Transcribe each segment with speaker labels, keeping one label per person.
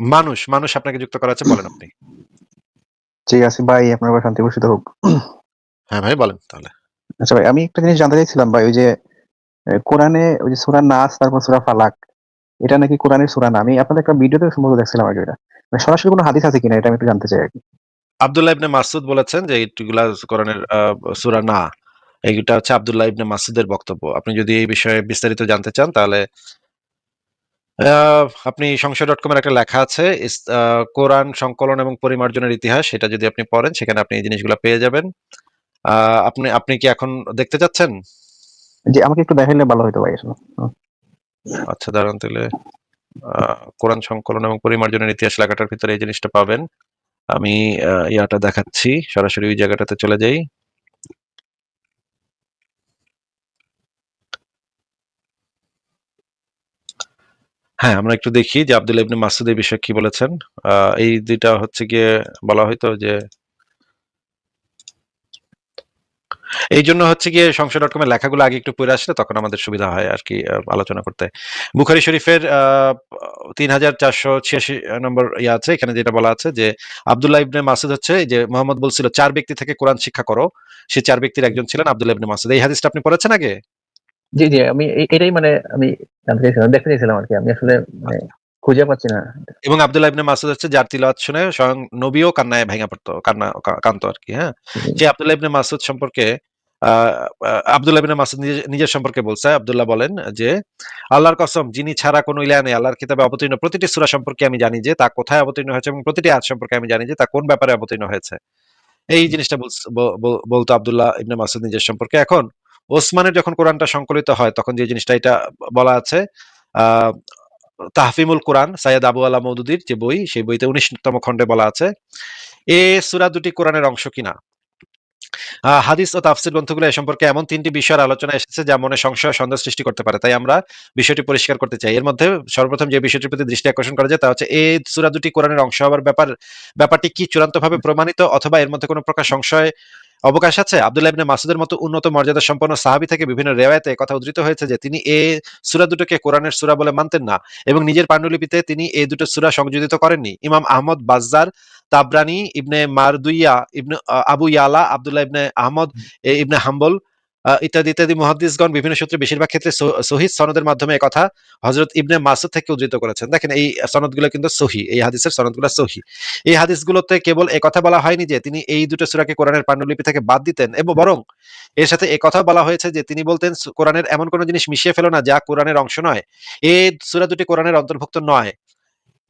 Speaker 1: মানুষ, মানুষ আপনাকে যুক্ত করা আছে বলেন আপনি।
Speaker 2: ঠিক আছে ভাই, আপনার শান্তি বর্ষিত হোক।
Speaker 1: হ্যাঁ ভাই বলেন তাহলে।
Speaker 2: আচ্ছা ভাই, আমি একটা জিনিস জানতে চাইছিলাম ভাই, ওই যে কোরআনে ওই যে সূরা নাস তারপর সূরা ফালাক, এটা নাকি কোরআনের সূরা না। আমি আপনাদের একটা ভিডিওতে সম্ভবত দেখছিলাম আরকি এটা। মানে সরাসরি কোনো হাদিস আছে কিনা এটা আমি একটু জানতে চাই আরকি।
Speaker 1: আব্দুল্লাহ ইবনে মাসুদ বলেছেন যে এইগুলা কোরআনের সূরা না। এইটা হচ্ছে আব্দুল্লাহ ইবনে মাসউদের বক্তব্য। আপনি যদি এই বিষয়ে বিস্তারিত জানতে চান তাহলে আপনি সংশয়.com এর একটা লেখা আছে কোরআন সংকলন এবং পরিমার্জনের ইতিহাস সেটা যদি আপনি পড়েন সেখানে আপনি এই জিনিসগুলো পেয়ে যাবেন। আপনি আপনি কি এখন দেখতে চাচ্ছেন?
Speaker 2: জি, আমাকে একটু দেখাইলে ভালো হইতো ভাই আসলে।
Speaker 1: আচ্ছা দাঁড়ান তাইলে আ কোরআন সংকলন এবং পরিমার্জনের ইতিহাস লেখাটার ভিতরে এই জিনিসটা পাবেন। আমি ইয়াটা দেখাচ্ছি। সরাসরি ওই জায়গাটাতে চলে যাই। হ্যাঁ, আমরা একটু দেখি যে আব্দুল্লাহ ইবনে মাসউদ এই বিষয়ে কি বলেছেন। এই ২ টা হচ্ছে গিয়ে বলা হইতো যে এইজন্য হচ্ছে গিয়ে সংশয়.com এর লেখাগুলো আগে একটু পড়ে আসলে তখন আমাদের সুবিধা হয় আরকি আ আলোচনা করতে। বুখারী শরীফের আ ৩৪৮৬৬ নম্বর ইয়ে আছে। এখানে যেটা বলা আছে যে আব্দুল্লাহ ইবনে মাসউদ হচ্ছে যে মোহাম্মদ বলছিল চার ব্যক্তি থেকে কোরআন শিক্ষা করো। সে চার ব্যক্তির একজন ছিলেন আব্দুল্লাহ ইবনে মাসউদ। এই হাদিসটা আপনি পড়েছেন আগে?
Speaker 2: জি, জি, আমি এটাই মানে আমি জানতে চাইছিলাম, দেখতে চাইছিলাম আরকি। আমি আসলে মানে
Speaker 1: আচ্ছা।
Speaker 2: খুঁজে পাচ্ছি না।
Speaker 1: এবং আব্দুল্লাহ ইবনে মাসউদ হচ্ছে যার তিলাওয়াত শুনে স্বয়ং নবীও কান্নায় ভেঙে পড়তো। কান্না কা কাঁদতো আরকি, হ্যাঁ? যে আব্দুল্লাহ ইবনে মাসউদ সম্পর্কে আব্দুল্লাহ নিজে নিজের সম্পর্কে বলছে। আব্দুল্লাহ বলেন যে, "আল্লাহর কসম যিনি ছাড়া কোন ইলাহ নেই, আল্লাহর কিতাবে অবতীর্ণ প্রতিটি সূরা সম্পর্কে আমি জানি যে তা কোথায় অবতীর্ণ হয়েছে এবং প্রতিটি আয়াত সম্পর্কে আমি জানি যে তা কোন ব্যাপারে অবতীর্ণ হয়েছে।" এই জিনিসটা বলতো আব্দুল্লাহ ইবনে মাসউদ নিজের সম্পর্কে। এখন ওসমানের যখন কোরআনটা সংকলিত হয় তখন যে জিনিসটা এটা বলা আছে তাহফিমুল কোরআন সাইয়্যেদ আবু আলা মওদুদির যে বই, সেই বইতে ১৯ তম খণ্ডে বলা আছে, এ সূরা দুটি কোরআনের অংশ কিনা। হাদিস ও তাফসীর গ্রন্থগুলো এ সম্পর্কে এমন ৩ টি বিষয়ের আলোচনা এসেছে যা মনে সংশয় সন্দেহ সৃষ্টি করতে পারে। তাই আমরা বিষয়টি পরিষ্কার করতে চাই। এর মধ্যে সর্বপ্রথম যে বিষয়টির প্রতি দৃষ্টি আকর্ষণ করা যায় তা হচ্ছে এই সুরা দুটি কোরআনের অংশ হওয়ার ব্যাপার ব্যাপারটি কি চূড়ান্তভাবে প্রমাণিত অথবা এর মধ্যে কোনো প্রকার সংশয় অবকাশ আছে? আব্দুল্লাহ ইবনে মাসুদের মতো উন্নত মর্যাদা সম্পন্ন সাহাবি থেকে বিভিন্ন রেওয়ায়তে কথা উদ্ধৃত হয়েছে যে তিনি এ সুরা দুটোকে কোরআনের সুরা বলে মানতেন না এবং নিজের পাণ্ডুলিপিতে তিনি এই দুটো সুরা সংযোজিত করেননি। ইমাম আহমদ বাজ্জার, তাবরানি ইবনে মারদুইয়া, ইবনে আবু ইয়ালা, আবদুল্লাহ ইবনে আহমদ ইবনে হাম্বল ইত্যাদি, ইত্যাদি মুহাদ্দিসগণ বিভিন্ন সূত্রে বেশিরভাগ ক্ষেত্রে স সনদের মাধ্যমে একথা হযরত ইবনে মাসউদ থেকে উদ্ধৃত করেছেন। দেখেন এই সনদগুলো কিন্তু সহিহ। এই হাদিসের সনদগুলো সহিহ। এই হাদিসগুলোতে কেবল একথা বলা হয়নি যে তিনি এই দুটো সূরাকে কোরআনের পান্ডুলিপি থেকে বাদ দিতেন এবং বরং এর সাথে একথাও বলা হয়েছে যে তিনি বলতেন কোরআনের এমন কোন জিনিস মিশিয়ে ফেলো না যা কোরআনের অংশ নয়। এই সুরা দুটি কোরআনের অন্তর্ভুক্ত নয়।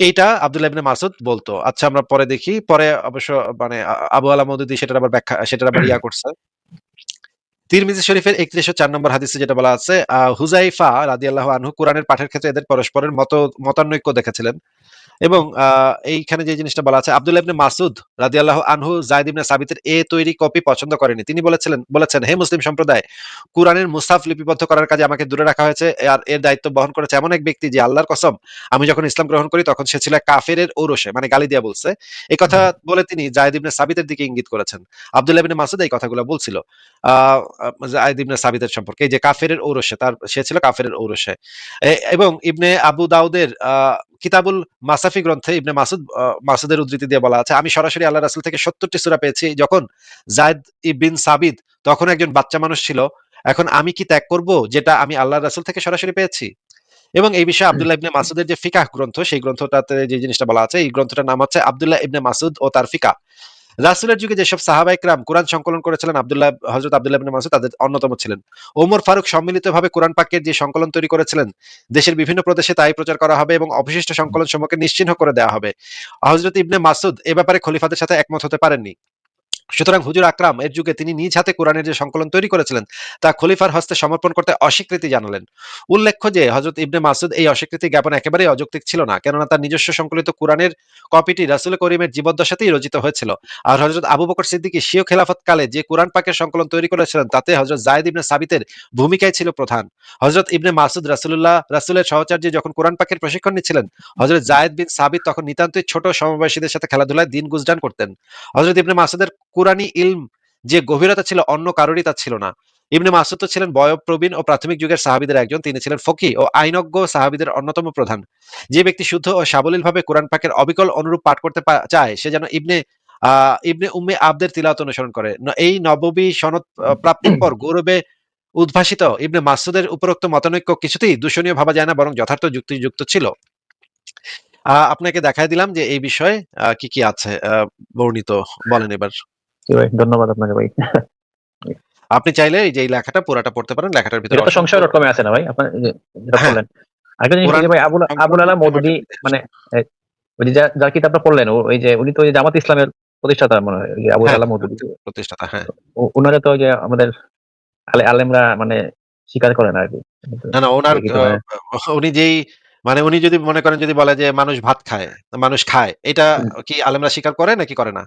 Speaker 1: এইটা আব্দুল্লাহ ইবনে মাসুদ বলতো। আচ্ছা আমরা পরে দেখি। পরে অবশ্য মানে আবু আলা সেটার আবার ব্যাখ্যা সেটার আবার ইয়া করছে। তিরমিজি শরীফের ৩১০৪ নম্বর হাদিসে যেটা বলা আছে, হুজাইফা রাজি আল্লাহ আনহু কোরআনের পাঠের ক্ষেত্রে এদের পরস্পরের মত মতানৈক্য দেখেছিলেন। এবং এইখানে যে জিনিসটা বলা আছে আব্দুল্লাহ ইবনে মাসউদ রাদিয়াল্লাহু আনহু যায়েদ ইবনে সাবিতের এ তৈরি কপি পছন্দ করেনি। তিনি বলেছিলেন বলেছেন, "হে মুসলিম সম্প্রদায়, কুরআনের মুসহাফ লিপিবদ্ধ করার কাজে আমাকে দূরে রাখা হয়েছে। আর এর দায়িত্ব বহন করেছে এমন এক ব্যক্তি যে আল্লাহর কসম আমি যখন ইসলাম গ্রহণ করি তখন সে ছিল কাফেরের ঔরসে।" মানে গালি দিয়া বলছে। এই কথা বলে তিনি যায়েদ ইবনে সাবিতের দিকে ইঙ্গিত করেছেন। আব্দুল্লাহ ইবনে মাসুদ এই কথাগুলো বলছিল। আ আ যায়েদ ইবনে সাবিতের সম্পর্কে। এই যে কাফেরের ঔরসে তার সে ছিল কাফেরের ঔরসে। এ এবং ইবনে আবু দাউদের কিতাবুল মাসাফি গ্রন্থে ইবনে মাসুদ মাসুদের উদ্ধৃতি দিয়ে বলা আছে, "আমি সরাসরি আল্লাহ রাসুল থেকে সত্তরটি সুরা পেয়েছি। যখন জায়দ ইবিন সাবিদ তখন একজন বাচ্চা মানুষ ছিল। এখন আমি কি ত্যাগ করব যেটা আমি আল্লাহ রাসুল থেকে সরাসরি পেয়েছি?" এবং এই বিষয়ে আবদুল্লাহ ইবনে মাসুদের যে ফিকাহ গ্রন্থ সেই গ্রন্থটাতে যে জিনিসটা বলা আছে এই গ্রন্থটার নাম হচ্ছে আবদুল্লাহ ইবনে মাসুদ ও তার ফিকাহ। রাসূলের যুগে যেসব সাহাবা ইকরাম কোরআন সংকলন করেছিলেন আব্দুল্লাহ হজরত আবদুল্লাহ মাসুদ তাদের অন্যতম ছিলেন। ওমর ফারুক সম্মিলিতভাবে কোরআন পাকের যে সংকলন তৈরি করেছিলেন, দেশের বিভিন্ন প্রদেশে তাই প্রচার করা হবে এবং অবশিষ্ট সংকলন সমূহকে নিশ্চিহ্ন করে দেওয়া হবে। হজরত ইবনে মাসুদ এ ব্যাপারে খলিফাদের সাথে একমত হতে পারেননি। সুতরাং হুজুর আকরাম এর যুগে তিনি নিজ হাতে কোরআনের যে সংকলন তৈরি করেছিলেন তা খলিফার হস্তে সমর্পণ করতে অস্বীকৃতি জানালেন। উল্লেখ্য যে হযরত ইবনে মাসউদ এই অস্বীকৃতি জ্ঞাপন একেবারেই অযৌক্তিক ছিল না। কেননা তার নিজস্ব সংকলিত কোরআনের কপিটি রাসূল করিমের জীবদ্দশাতেই রচিত হয়েছিল। আর হযরত আবু বকর সিদ্দিকী স্বীয় খেলাফতকালে যে কোরআন পাকের সংকলন তৈরি করেছিলেন তাতে হযরত যায়েদ ইবনে সাবিতের ভূমিকাই ছিল প্রধান। হযরত ইবনে মাসউদ রাসূলুল্লাহ রাসূলের সহচর্যে যখন কোরআন পাকের প্রশিক্ষণ নিচ্ছিলেন, হযরত যায়েদ বিন সাবিত তখন নিতান্তই ছোট সমবয়সীদের সাথে খেলাধুলায় দিন গুজরান করতেন। হজরত ইবনে মাসউদের কুরআনী ইলম যে গভীরতা ছিল অন্য কারোরই তা ছিল না। ইবনে মাসুদ তো ছিলেন বয়োপ্রবীণ ও প্রাথমিক যুগের সাহাবীদের একজন, তিনি ছিলেন ফকি ও আইনজ্ঞ সাহাবীদের অন্যতম প্রধান। যে ব্যক্তি শুদ্ধ ও সাবলীলভাবে কোরআন পাকের অবিকল অনুরূপ পাঠ করতে চায়, সে যেন ইবনে আহ ইবনে উম্মে আবদের তিলাওয়াত অনুসরণ করে। এই নববী সনদ প্রাপ্তির পর গৌরবে উদ্ভাসিত ইবনে মাসুদের উপরোক্ত মতানৈক্য কিছুতেই দূষণীয় ভাবা যায় না, বরং যথার্থ যুক্তিযুক্ত ছিল। আপনাকে দেখাই দিলাম যে এই বিষয়ে কি কি আছে বর্ণিত, বলেন এবার।
Speaker 2: ভাই ধন্যবাদ আপনাকে ভাই।
Speaker 1: আপনি চাইলে এই যে লেখাটা পুরাটা পড়তে পারেন লেখাটার ভিতরে
Speaker 2: এটা সংশয় ডট কমে আছে না ভাই? যে যেটা
Speaker 1: হ্যাঁ।
Speaker 2: বললেন আরেকটা জিনিস
Speaker 1: কোরআন
Speaker 2: এই যে ভাই আবুল আবুল আলা মৌদুদি মানে ওই যে যার কিতাবটা পড়লেন ওই যে উনি তো ওই জামাত ইসলামের প্রতিষ্ঠাতা মনে হয় আবুল
Speaker 1: হ্যাঁ,
Speaker 2: আলা মৌদুদি।
Speaker 1: প্রতিষ্ঠাতা হ্যাঁ।
Speaker 2: ওনারা তো যে আমাদের আলে আলেমরা মানে স্বীকার করে না আর কি।
Speaker 1: না না ওনার উনি যেই মানে উনি যদি মনে করেন যদি বলে যে মানুষ ভাত খায় মানুষ খায় এটা কি আলেমরা স্বীকার করে নাকি করে না?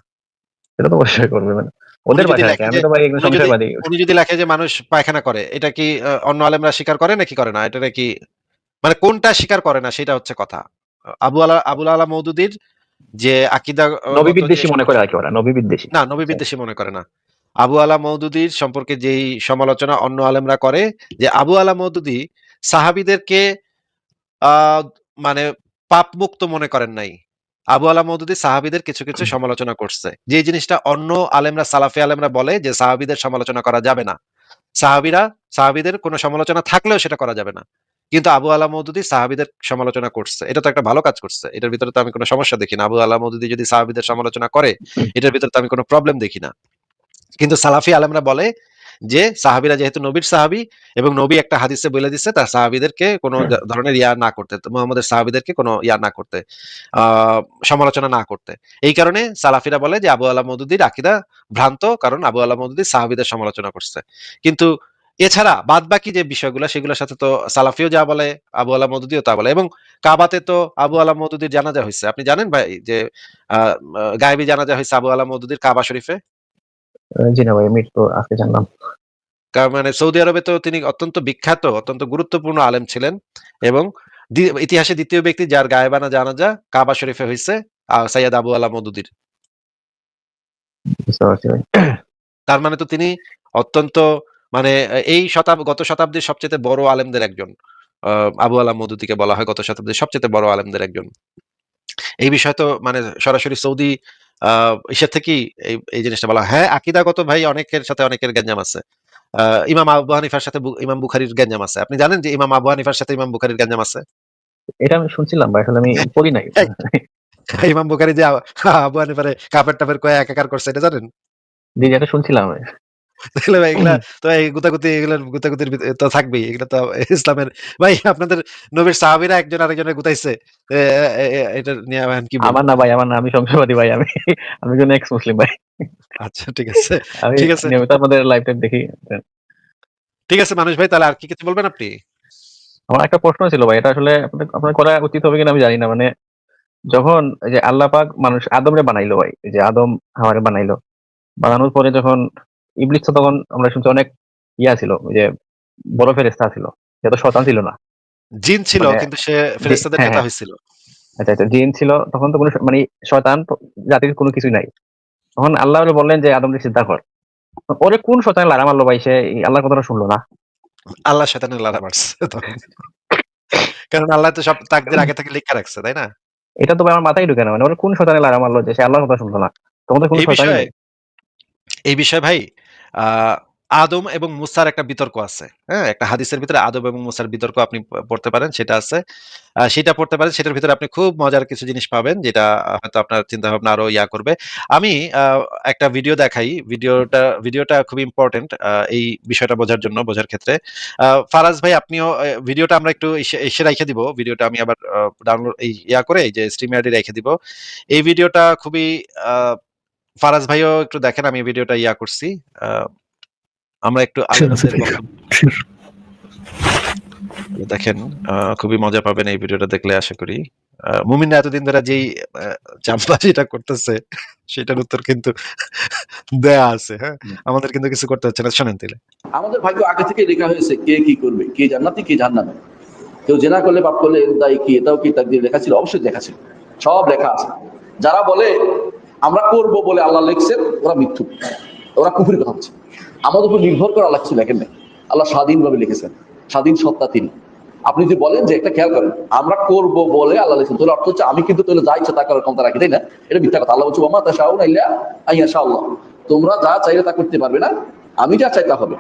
Speaker 2: সেটা তো অবশ্যই করবে মানে ওদের
Speaker 1: যদি
Speaker 2: ভাষা
Speaker 1: লেখে
Speaker 2: আমি তো ভাই
Speaker 1: যদি-
Speaker 2: সংশয়বাদী
Speaker 1: উনি যদি লেখে যে মানুষ পায়খানা করে এটা কি অন্য আলেমরা স্বীকার করে নাকি করে না? এটা নাকি মানে কোনটা স্বীকার করে না সেটা হচ্ছে কথা। আবু আলা আবুল আলা মৌদুদির যে আকিদা
Speaker 2: নবী বিদ্বেষী মনে করে আর কি ওরা? নবী বিদ্বেষী।
Speaker 1: না নবী বিদ্বেষী মনে করে না। আবু আলা মৌদুদির সম্পর্কে যেই সমালোচনা অন্য আলেমরা করে যে আবু আলা মৌদুদি সাহাবিদেরকে আহ মানে পাপ মুক্ত মনে করেন নাই। আবু আলা মৌদুদি সাহাবিদের কিছু কিছু সমালোচনা করছে। যে জিনিসটা অন্য আলেমরা সালাফি আলেমরা বলে যে সাহাবিদের সমালোচনা করা যাবে না। সাহাবিরা সাহাবিদের কোনো সমালোচনা থাকলেও সেটা করা যাবে না। কিন্তু আবু আলা মৌদুদি সাহাবিদের সমালোচনা করছে। এটা তো একটা ভালো কাজ করছে। এটার ভিতরে তো আমি কোনো সমস্যা দেখি না। আবু আলা মৌদুদি যদি সাহাবিদের সমালোচনা করে এটার ভিতরে তো আমি কোনো প্রবলেম দেখি না। কিন্তু সালাফি আলেমরা বলে যে সাহাবিরা যেহেতু নবীর সাহাবি এবং নবী একটা হাদিসে বলে দিচ্ছে তার সাহাবিদেরকে কোনো ধরনের ইয়া না করতে মোহাম্মদের সাহাবিদেরকে কোনো ইয়া না করতে সমালোচনা না করতে। এই কারণে সালাফিরা বলে যে আবু আলা মদুদির আকিদা ভ্রান্ত কারণ আবু আলা মদুদি সাহাবিদের সমালোচনা করছে। কিন্তু এছাড়া বাদ বাকি যে বিষয়গুলো সেগুলোর সাথে তো সালাফিও যা বলে আবু আলা মদুদিও তা বলে। এবং কাবাতে তো আবু আলা মদুদির জানাজা হয়েছে আপনি জানেন ভাই যে আহ গায়েবী জানাজা হয়েছে আবু আলা মদুদির কাবা শরীফে?
Speaker 2: জি না ভাই তো আজকে জানলাম।
Speaker 1: কারণ মানে সৌদি আরবে তো তিনি অত্যন্ত বিখ্যাত অত্যন্ত গুরুত্বপূর্ণ আলেম ছিলেন এবং ইতিহাসে দ্বিতীয় ব্যক্তি যার গায়েবানা জানাজা কাবা শরীফে হয়েছে সৈয়দ আবু আলা মদুদির। তার মানে তো তিনি অত্যন্ত মানে এই শতাব গত শতাব্দীর সবচেয়ে বড় আলেমদের একজন। আহ, আবু আলা মদুদিকে বলা হয় গত শতাব্দীর সবচেয়ে বড় আলেমদের একজন। এই বিষয় তো মানে সরাসরি সৌদি ইসের থেকেই এই এই জিনিসটা বলা হ্যাঁ। আকিদাগত ভাই অনেকের সাথে অনেকের গ্যাঞ্জাম আছে। ইমাম আবু হানিফার সাথে ইমাম বুখারির গ্যাঞ্জাম আছে। আপনি জানেন যে ইমাম আবু হানিফার সাথে ইমাম বুখারির গ্যাঞ্জাম আছে?
Speaker 2: এটা আমি শুনছিলাম বা আসলে আমি পড়ি নাই।
Speaker 1: ইমাম বুখারি যে আবু হানিফারে কাপের টাপের কয়ে একাকার করছে এটা জানেন?
Speaker 2: জি এটা শুনছিলাম।
Speaker 1: তাহলে ভাই এগুলা তো এই গুতাগুতি এগুলোর গুতাগুতির তো থাকবেই এগুলো তো ইসলামের ভাই আপনাদের নবীর সাহাবীরা একজন আরেকজনের গুতাইছে। এটা নিয়ে এখন কি
Speaker 2: আমার না ভাই আমার না আমি সংশয়বাদী ভাই আমি আমি একজন এক্স মুসলিম ভাই।
Speaker 1: আচ্ছা ঠিক আছে ঠিক আছে।
Speaker 2: নিয়মিত আপনাদের লাইভ টাইম দেখি।
Speaker 1: ঠিক আছে মানুষ ভাই তাহলে আর কি কিছু বলবেন আপনি?
Speaker 2: আমার একটা প্রশ্ন ছিল ভাই এটা আসলে আপনার করা উচিত হবে কিনা আমি জানি না মানে যখন যে আল্লাহ পাক মানুষ আদমরে বানাইলো ভাই যে আদম হাওয়ারে বানাইলো বানানোর পরে যখন ইবলিস তো তখন আমরা শুনছি অনেক ইয়া ছিল যে বড় ফেরেস্তা ছিল সে তো শতান ছিল না।
Speaker 1: জিন ছিল
Speaker 2: মানে-
Speaker 1: কিন্তু সে ফেরেশতাদের
Speaker 2: হ্যাঁ,
Speaker 1: নেতা
Speaker 2: হ্যাঁ।
Speaker 1: হয়েছিল।
Speaker 2: আচ্ছা আচ্ছা জিন ছিল তখন তো কোনো মানে শয়তান জাতির কোনো কিছুই নাই। তখন আল্লাহ বললেন যে আদমকে চিন্তা কর ওরে কোন শয়তান লারা মারলো ভাই সে? আল্লাহর কথাটা শুনলো না।
Speaker 1: আল্লাহ শয়তানের লারা মারছে কারণ আল্লাহ তো সব তাকদের আগে থেকে লিখে রাখছে তাই না?
Speaker 2: এটা তো আমার মাথায় ঢুকে না মানে ওরে কোন শয়তানে লারা মারলো যে সে আল্লাহর কথা শুনলো না? তখন তো কোনো
Speaker 1: বিষয়ে এই বিষয়ে ভাই আদম এবং মুসার একটা বিতর্ক আছে হ্যাঁ? একটা হাদিসের ভিতরে আদম এবং মুসার বিতর্ক আপনি পড়তে পারেন, সেটা আছে। সেটা পড়তে পারেন, সেটার ভিতরে আপনি খুব মজার কিছু জিনিস পাবেন, যেটা হয়তো আপনার চিন্তা ভাবনা আরও ইয়া করবে। আমি একটা ভিডিও দেখাই, ভিডিওটা ভিডিওটা খুব ইম্পর্টেন্ট এই বিষয়টা বোঝার জন্য, বোঝার ক্ষেত্রে। ফারাজ ভাই, আপনিও ভিডিওটা আমরা একটু এসে- রেখে দিব, ভিডিওটা আমি আবার ডাউনলোড এই, ইয়া করে, এই যে স্ট্রিম আইডি রেখে দিব। এই ভিডিওটা খুবই ফারাজ ভাইও একটু দেখেন আমি ভিডিওটা ইয়া করছি। আহ, আমরা একটু দেখেন খুবই মজা পাবেন এই ভিডিওটা দেখলে আশা করি। মুমিন এতদিন ধরে যেই চামবাজিটা করতেছে সেটার উত্তর কিন্তু দেয়া আছে হ্যাঁ? আমাদের কিন্তু কিছু করতে হচ্ছে না। শোনেন তাহলে।
Speaker 3: আমাদের ভাগ্য আগে থেকে লেখা হয়েছে কে কি করবে কে জান্নাতি কে জান্নামে কেউ জেনা করলে পাপ করলে দায়ী কি এটাও কি তাকদির লেখা ছিল? অবশ্যই লেখা ছিল। সব লেখা আছে। যারা বলে আমরা করব বলে আল্লাহ লিখছেন, ওরা মিথ্যু ওরা কুফুরি কথা হচ্ছে আমাদের উপর নির্ভর করে আল্লাহ কিছু লেখেন নাই। আল্লাহ স্বাধীনভাবে লিখেছেন। স্বাধীন সত্তা তিনি। আপনি যদি বলেন যে একটা খেয়াল করেন, আমরা করব বলে আল্লাহ লিখেছেন। তাহলে অর্থ হচ্ছে আমি কিন্তু তাহলে যা ইচ্ছা তা করার ক্ষমতা রাখি, তাই না? এটা মিথ্যা কথা। আল্লাহ বলছে ওমা তা শাহ নাইলা আইয়া শাহ আল্লাহ তোমরা যা চাইলে তা করতে পারবে না। আমি যা চাই তা হবে।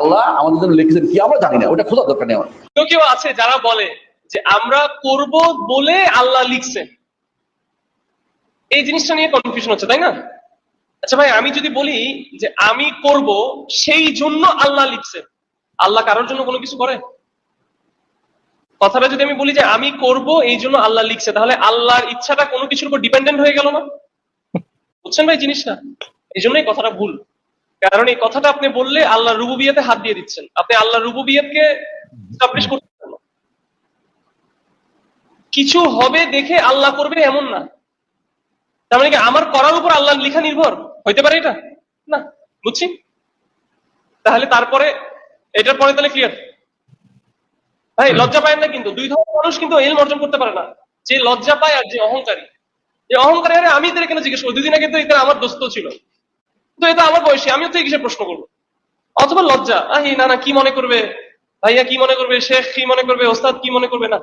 Speaker 3: আল্লাহ আমাদের জন্য লিখেছেন কি আমরা জানি না। ওটা খোঁজার দরকার নেই আমার।
Speaker 4: কেউ কেউ আছে যারা বলে যে আমরা করব বলে আল্লাহ লিখছেন। এই জিনিসটা নিয়ে কনফিউশন হচ্ছে, তাই না? আচ্ছা ভাই, আমি যদি বলি যে আমি করব, সেই জন্য আল্লাহ লিখছেন আল্লাহ কারোর জন্য কোনো কিছু করে? কথাটা যদি আমি বলি যে আমি করব, এই জন্য আল্লাহ লিখছে, তাহলে আল্লাহর ইচ্ছাটা কোনো কিছুর উপর ডিপেন্ডেন্ট হয়ে গেল না? বুঝছেন ভাই জিনিসটা? এই জন্যই কথাটা ভুল। কারণ এই কথাটা আপনি বললে আল্লাহ রুবুবিয়াতে হাত দিয়ে দিচ্ছেন। আপনি আল্লাহ রুবুবিয়াতকে স্টাবলিশ করতে কিছু হবে দেখে আল্লাহ করবে এমন না। তার মানে কি আমার করার উপর আল্লাহ লেখা নির্ভর? হইতে পারে এটা? না। বুঝছি? তাহলে তারপরে, এটার পরে তাহলে ক্লিয়ার ভাই, লজ্জা পায় না কিন্তু। দুই ধরনের মানুষ কিন্তু এলম অর্জন করতে পারে না। যে লজ্জা পায় আর যে অহংকারী। যে অহংকারী আরে আমি এদের কেন জিজ্ঞেস করব দুদিন আগে তো এদের আমার দোস্ত ছিল। তো এটা আমার বয়সী। আমিও তো এই কিসের প্রশ্ন করব। অথবা লজ্জা। আহি না না কি মনে করবে? ভাইয়া কি মনে করবে? শেখ কি মনে করবে? ওস্তাদ কি মনে করবে? না।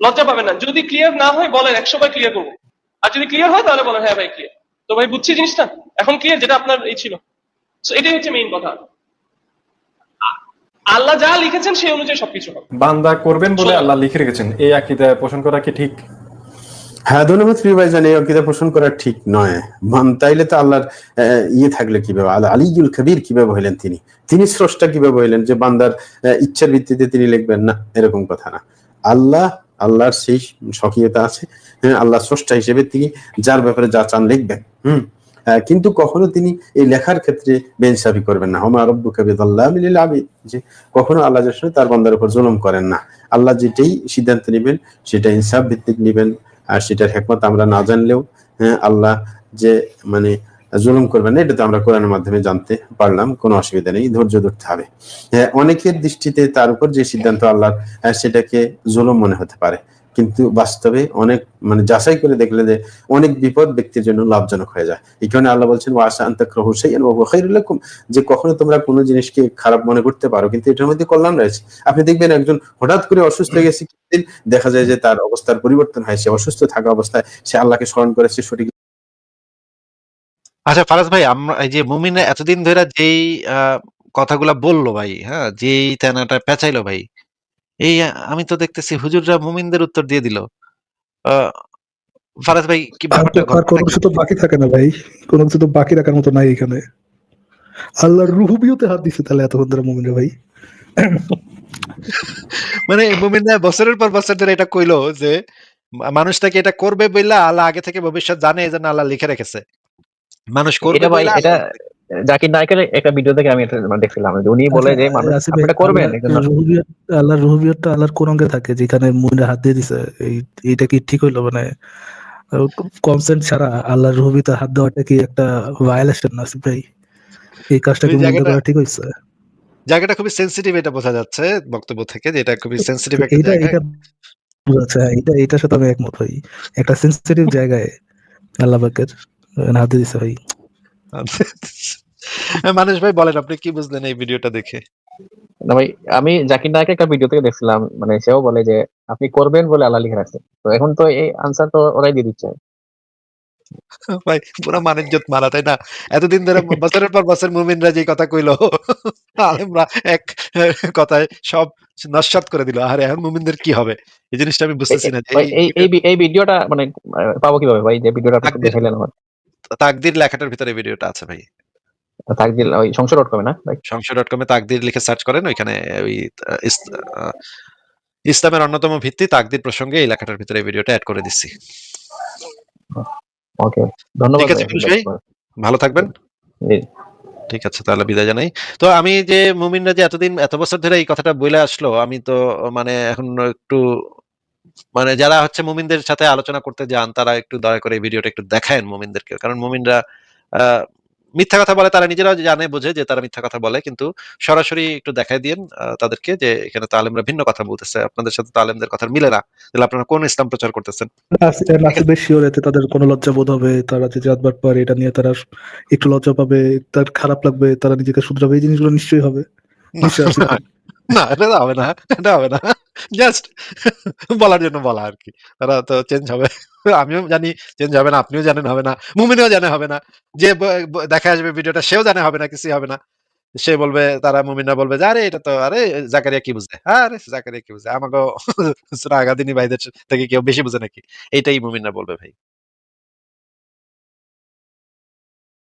Speaker 4: লজ্জা পাবে না। যদি ক্লিয়ার না হয়, বলেন। একশো বার ক্লিয়ার করব। আর যদি ক্লিয়ার হয় তাহলে বলেন হ্যাঁ ভাই ক্লিয়ার তো ভাই বুঝছি জিনিসটা? এখন ক্লিয়ার যেটা আপনার এই ছিল। এটাই হচ্ছে মেইন কথা। আল্লাহ যা লিখেছেন সেই অনুযায়ী সবকিছু হবে।
Speaker 5: বান্দা করবেন বলে আল্লাহ লিখে রেখেছেন। এই আকিদা পোষণ করা কি ঠিক?
Speaker 6: হ্যাঁ ধন্যবাদ প্রিয় ভাইজান এই অঙ্কিতা পোষণ করা ঠিক নয়। মান তাইলে তো আল্লাহর আহ, ইয়ে থাকলে কীভাবে? আল্লাহ আলিজুল কবির কীভাবে হইলেন তিনি? তিনি স্রষ্টা কীভাবে হইলেন যে বান্দার ইচ্ছার ভিত্তিতে তিনি লিখবেন? না এরকম কথা না। আল্লাহ আল্লাহর সেই স্বকীয়তা আছে। হ্যাঁ আল্লাহ স্রষ্টা হিসেবে তিনি যার ব্যাপারে যা চান লিখবেন। হুম কিন্তু কখনো তিনি এই লেখার ক্ষেত্রে বেনসাবি করবেন না। হমা আল্লাহ মিলিল আবিদ। যে কখনো আল্লাহ তার বান্দার উপর জুলুম করেন না। আল্লাহ যেটাই সিদ্ধান্ত নেবেন, সেটা ইনসাফ ভিত্তিক নেবেন, আর সেটার হেকমত আমরা না জানলেও হ্যাঁ আল্লাহ যে মানে জুলুম করবেন না এটা তো আমরা কোরআনের মাধ্যমে জানতে পারলাম কোনো অসুবিধা নেই ধৈর্য ধরতে হবে। হ্যাঁ অনেকের দৃষ্টিতে তার উপর যে সিদ্ধান্ত আল্লাহর হ্যাঁ, সেটাকে জুলুম মনে হতে পারে। কিন্তু বাস্তবে অনেক মানে যাচাই করে দেখলে যে অনেক বিপদ ব্যক্তির জন্য লাভজনক হয়ে যায়। এই কারণে আল্লাহ বলছেন ওয়াসা আন্তাক্রহু শাইআন ওয়া হুয়া খায়রুল লাকুম। যে কখনো তোমরা কোনো জিনিসকে খারাপ মনে করতে পারো কিন্তু এটার মধ্যে কল্যাণ রয়েছে। আপনি দেখবেন একজন হঠাৎ করে অসুস্থ হয়ে গেছে দেখা যায় যে তার অবস্থার পরিবর্তন হয় সে অসুস্থ থাকা অবস্থায় সে আল্লাহকে স্মরণ করেছে সঠিক
Speaker 1: আচ্ছা ফারাজ ভাই আমরা এই যে মুমিনরা এতদিন ধরে যেই কথাগুলা বলল ভাই হ্যাঁ যেই তেনাটা পেঁচাইলো ভাই এই আমি তো দেখতেছি হুজুররা মুমিনদের উত্তর দিয়ে দিল। ফারাজ ভাই কি
Speaker 7: আর
Speaker 1: ব্যাপারটা
Speaker 7: কোনো কিছু তো বাকি থাকে না ভাই কোনো কিছু তো বাকি রাখার মতো নাই এখানে। আল্লাহর রুহুবিয়তে হাত দিছে তাহলে এতক্ষণ ধরে মুমিনে ভাই।
Speaker 1: মানে মুমিনরা বছরের পর বছর ধরে এটা কইলো যে মা- মানুষটাকে এটা করবে বইলা আল্লাহ আগে থেকে ভবিষ্যৎ জানে এই জন্য আল্লাহ লিখে রেখেছে। মানুষ করবে
Speaker 8: এটা ভাই এটা জাকির নায়কের একটা ভিডিও থেকে আমি মানে দেখছিলাম। উনি বলে যে মানুষ
Speaker 7: আচ্ছা,
Speaker 8: আপনি এটা করবেন
Speaker 7: আল্লাহর রুহুবিয়তটা আল্লাহর কোন অঙ্গে থাকে যেখানে হাত দিয়ে দিছে। এই এটা কি ঠিক হইল? মানে কনসেন্ট ছাড়া আল্লাহর রুহুবিয়তে হাত দেওয়াটা কি একটা ভায়োলেশন না ভাই? এই কাজটা কি করা ঠিক হইছে?
Speaker 1: জায়গাটা খুবই সেন্সিটিভ এটা বোঝা যাচ্ছে বক্তব্য থেকে যে এটা খুবই সেন্সিটিভ একটা
Speaker 7: এটা
Speaker 1: জায়গা
Speaker 7: এটা হ্যাঁ, এটা এটার সাথে আমি একমত ভাই। একটা সেন্সিটিভ জায়গায় আল্লাহ পাকের হাত দিছে ভাই।
Speaker 1: মানুষ ভাই বলেন আপনি কি বুঝলেন এই ভিডিওটা দেখে?
Speaker 8: না ভাই আমি জাকির নায়কের একটা ভিডিও থেকে দেখছিলাম মানে সেও বলে যে আপনি করবেন বলে আল্লাহ লিখে রাখছে। তো এখন তো এই আনসার তো ওরাই দিয়ে দিচ্ছে।
Speaker 1: ভাই পুরো মানিজ্যত মারা তাই না? এতদিন ধরে বছরের পর বছর মুমিনরা যে কথা কইলো আলেমরা এক কথায় সব নস্বাত করে দিল। আরে এখন মুমিনদের কি হবে? এই জিনিসটা আমি বুঝতেছি না
Speaker 8: এই ভিডিওটা মানে পাবো কীভাবে ভাই? যে ভিডিওটা আপনি। দেখাইলেন আমার।
Speaker 1: তাকদির লেখাটার ভিতরে ভিডিওটা আছে ভাই।
Speaker 8: তাকদিল ওই সংসদ ডট কমে না?
Speaker 1: সংশয় ডট কমে তাকদির লিখে সার্চ করেন ওইখানে ওই ইসলামের অন্যতম ভিত্তি তাকদির প্রসঙ্গে এই লেখাটার ভিতরে ভিডিওটা অ্যাড করে দিচ্ছি।
Speaker 8: ওকে ধন্যবাদ
Speaker 1: ঠিক আছে,
Speaker 8: ভাই।
Speaker 1: ভালো থাকবেন। ঠিক আছে তাহলে বিদায় জানাই। তো আমি যে মুমিনরা যে এতদিন এত বছর ধরে এই কথাটা বলে আসলো আমি তো মানে এখন একটু মানে যারা হচ্ছে মুমিনদের সাথে আলোচনা করতে যান তারা একটু দয়া করে এই ভিডিওটা একটু দেখায়েন মুমিনদেরকে কারণ মুমিনরা মিথ্যা কথা বলে তারা নিজেরাও জানে বোঝে যে তারা মিথ্যা কথা বলে কিন্তু সরাসরি একটু দেখাই দিন তাদেরকে যে এখানে তো আলেমরা ভিন্ন কথা বলতেছে আপনাদের সাথে তো আলেমদের কথা মিলে না তাহলে আপনারা কোন ইসলাম প্রচার করতেছেন
Speaker 7: তাদের কোনো লজ্জা বোধ হবে তারা যে জাতবাট পারে এটা নিয়ে তারা একটু লজ্জা পাবে তার খারাপ লাগবে তারা নিজেকে শুধরাবে এই জিনিসগুলো নিশ্চয়ই হবে।
Speaker 1: না এটা হবে না এটা হবে না জাস্ট বলার জন্য বলা আর কি। তারা তো চেঞ্জ হবে। আমিও জানি চেঞ্জ হবে না, আপনিও জানেন হবে না, মুমিনও জানে হবে না। যে দেখা আসবে ভিডিওটা, সেও জানে হবে না, কিছুই হবে না। সে বলবে, তারা মুমিনা বলবে যে, আরে, এটা তো, আরে, জাকারিয়া কি বুঝে? আরে, জাকারিয়া কি বুঝে? আমাকে আগাদিনী ভাইদের থেকে কেউ বেশি বুঝে নাকি? এইটাই মুমিনা বলবে ভাই।